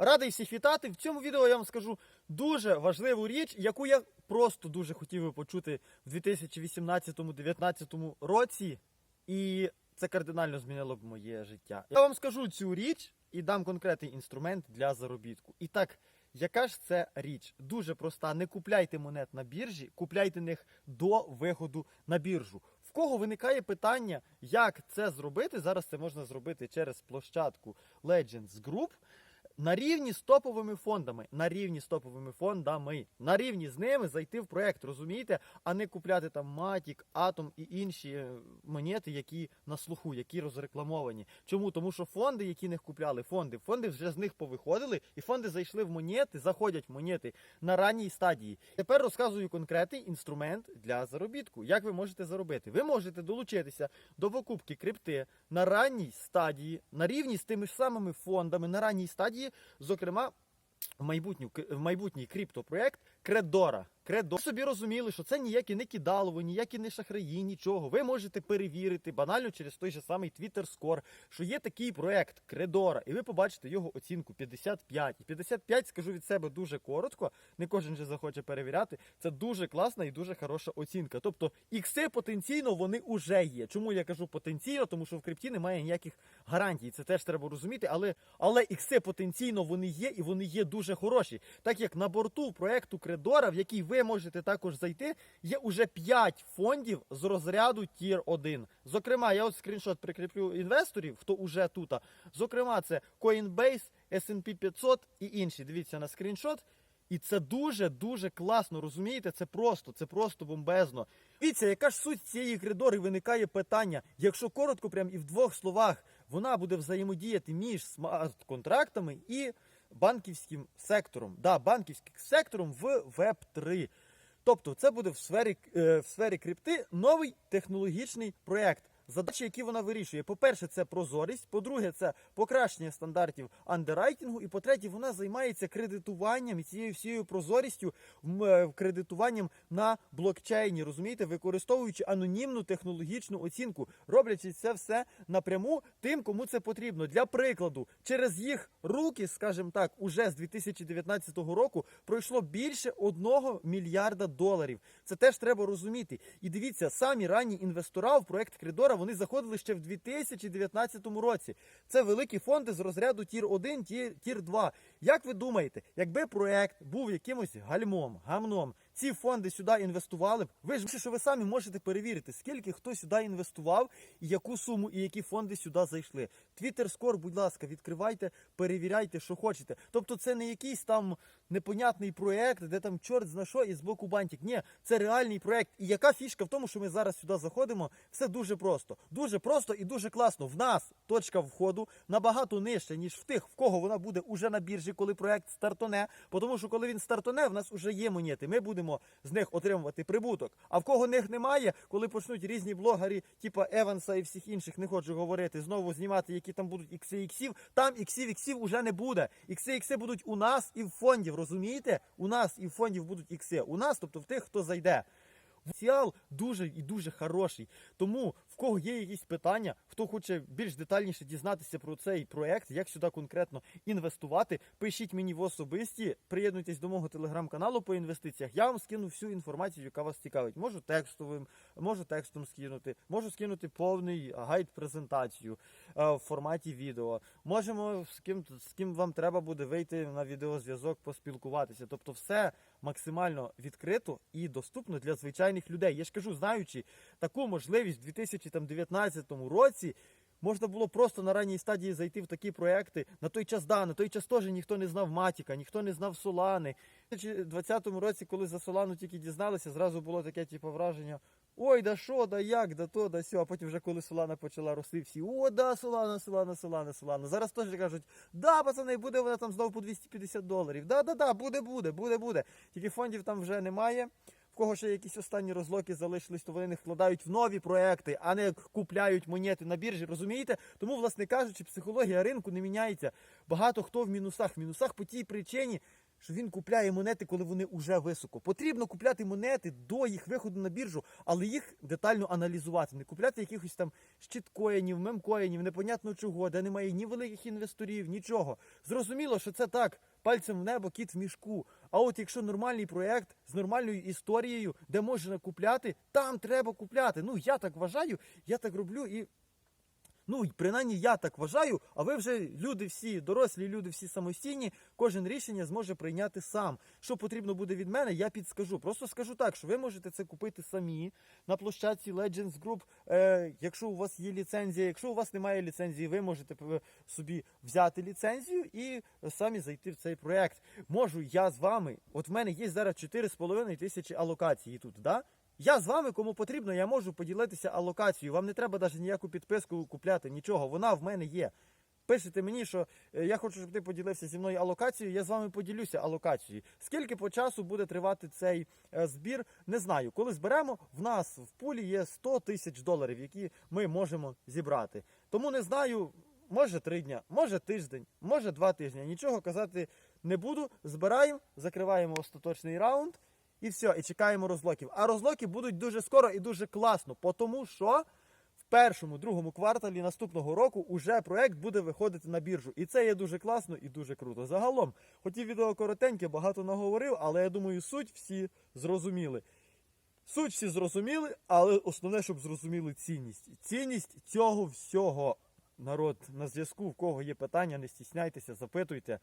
Радий всіх вітати. В цьому відео я вам скажу дуже важливу річ, яку я просто дуже хотів би почути в 2018-2019 році. І це кардинально змінило б моє життя. Я вам скажу цю річ і дам конкретний інструмент для заробітку. І так, яка ж це річ? Дуже проста. Не купляйте монет на біржі, купляйте них до виходу на біржу. В кого виникає питання, як це зробити? Зараз це можна зробити через площадку Legends Group. На рівні з топовими фондами, на рівні з топовими фондами, на рівні з ними зайти в проект, розумієте, а не купляти там Matic, Atom і інші е, монети, які на слуху, які розрекламовані. Чому? Тому що фонди, які них купляли, фонди, фонди вже з них повиходили, і фонди зайшли в монети, заходять в монети на ранній стадії. Тепер розказую конкретний інструмент для заробітку. Як ви можете заробити? Ви можете долучитися до покупки крипти на ранній стадії, на рівні з тими ж самими фондами, на ранній стадії, зокрема. В майбутню в майбутній криптопроект Кредора. Кредо собі розуміли, що це ніякі не кидалово, ніякі не шахраї, нічого. Ви можете перевірити банально через той же самий Twitter Score, що є такий проект Кредора, і ви побачите його оцінку 55. І 55, скажу від себе дуже коротко. Не кожен же захоче перевіряти. Це дуже класна і дуже хороша оцінка. Тобто, ікси потенційно вони уже є. Чому я кажу потенційно? Тому що в крипті немає ніяких гарантій. Це теж треба розуміти. Але але ікси потенційно вони є і вони є дуже хороші. Так як на борту проекту Кредора, в який ви можете також зайти, є уже 5 фондів з розряду Тір 1. Зокрема, я от скріншот прикріплю інвесторів, хто уже тут. Зокрема, це Coinbase, S&P 500 і інші. Дивіться на скріншот. І це дуже дуже класно, розумієте? Це просто, це просто бомбезно. Дивіться, яка ж суть цієї коридори виникає питання. Якщо коротко, прям і в двох словах, вона буде взаємодіяти між смарт-контрактами і банківським сектором. Да, банківським сектором в Web 3. Тобто, це буде в сфері, е, в сфері крипти новий технологічний проєкт. Задачі, які вона вирішує, по-перше, це прозорість, по-друге, це покращення стандартів андеррайтингу, і по-третє, вона займається кредитуванням і цією всією прозорістю е, кредитуванням на блокчейні, розумієте, використовуючи анонімну технологічну оцінку, роблячи це все напряму тим, кому це потрібно. Для прикладу, через їх руки, скажімо так, уже з 2019 року пройшло більше одного мільярда доларів. Це теж треба розуміти. І дивіться, самі ранні інвестора в проект Кридора вони заходили ще в 2019 році. Це великі фонди з розряду Тір 1, Тір, Тір 2. Як ви думаєте, якби проект був якимось гальмом, гамном, ці фонди сюди інвестували б, ви ж що ви самі можете перевірити, скільки хто сюди інвестував, і яку суму, і які фонди сюди зайшли. Twitter Score, будь ласка, відкривайте, перевіряйте, що хочете. Тобто, це не якийсь там непонятний проект, де там чорт зна що і з боку бантик. Ні, це реальний проект. І яка фішка в тому, що ми зараз сюди заходимо? Все дуже просто. Дуже просто і дуже класно. В нас точка входу набагато нижча, ніж в тих, в кого вона буде уже на біржі, коли проект стартоне. Тому що коли він стартоне, в нас вже є монети. Ми будемо з них отримувати прибуток. А в кого них немає, коли почнуть різні блогери, типа Еванса і всіх інших, не хочу говорити, знову знімати, які там будуть ікси іксів, там іксів іксів уже не буде. Ікси ікси будуть у нас і в фондів, розумієте? У нас і в фондів будуть ікси. У нас, тобто в тих, хто зайде. Потенціал дуже і дуже хороший. Тому в кого є якісь питання, хто хоче більш детальніше дізнатися про цей проект, як сюди конкретно інвестувати, пишіть мені в особисті, приєднуйтесь до мого телеграм-каналу по інвестиціях. Я вам скину всю інформацію, яка вас цікавить. Можу текстовим, можу текстом скинути, можу скинути повний гайд презентацію е, в форматі відео. Можемо з ким з ким вам треба буде вийти на відеозв'язок, поспілкуватися. Тобто, все максимально відкрито і доступно для звичайних людей. Я ж кажу, знаючи таку можливість в 2019 році. Можна було просто на ранній стадії зайти в такі проекти. На той час, да, на той час теж ніхто не знав Матіка, ніхто не знав Солани. У 2020 році, коли за Солану тільки дізналися, зразу було таке типу, враження: ой, да що, да як, да то, да сьо. А потім вже коли Солана почала рости, всі о, да, Солана, Солана, Солана, Солана. Зараз теж кажуть, да, пацани, буде вона там знову по 250 доларів. Да, да, да, буде, буде, буде, буде. Тільки фондів там вже немає. В кого ще якісь останні розлоки залишились, то вони не вкладають в нові проекти, а не купляють монети на біржі. Розумієте? Тому, власне кажучи, психологія ринку не міняється. Багато хто в мінусах. В мінусах по тій причині. Що він купляє монети, коли вони вже високо. Потрібно купляти монети до їх виходу на біржу, але їх детально аналізувати. Не купляти якихось там щиткоїнів, мемкоїнів, непонятно чого, де немає ні великих інвесторів, нічого. Зрозуміло, що це так, пальцем в небо, кіт в мішку. А от якщо нормальний проект з нормальною історією, де можна купляти, там треба купляти. Ну я так вважаю, я так роблю і. Ну, принаймні я так вважаю, а ви вже люди всі, дорослі люди всі самостійні, кожен рішення зможе прийняти сам. Що потрібно буде від мене, я підскажу. Просто скажу так, що ви можете це купити самі на площадці Legends Group, е, якщо у вас є ліцензія. Якщо у вас немає ліцензії, ви можете собі взяти ліцензію і самі зайти в цей проект. Можу я з вами. От в мене є зараз 4,5 тисячі алокацій тут, да? Я з вами, кому потрібно, я можу поділитися алокацією. Вам не треба навіть ніяку підписку купляти, нічого. Вона в мене є. Пишете мені, що е, я хочу, щоб ти поділився зі мною алокацією, я з вами поділюся алокацією. Скільки по часу буде тривати цей е, збір, не знаю. Коли зберемо, в нас в пулі є 100 тисяч доларів, які ми можемо зібрати. Тому не знаю, може три дня, може тиждень, може два тижні. Нічого казати не буду. Збираємо, закриваємо остаточний раунд. І все, і чекаємо розлоків. А розлоки будуть дуже скоро і дуже класно, тому що в першому, другому кварталі наступного року уже проект буде виходити на біржу. І це є дуже класно і дуже круто. Загалом, хотів відео коротеньке, багато наговорив, але я думаю, суть всі зрозуміли. Суть всі зрозуміли, але основне, щоб зрозуміли цінність. Цінність цього всього. Народ на зв'язку, в кого є питання, не стісняйтеся, запитуйте.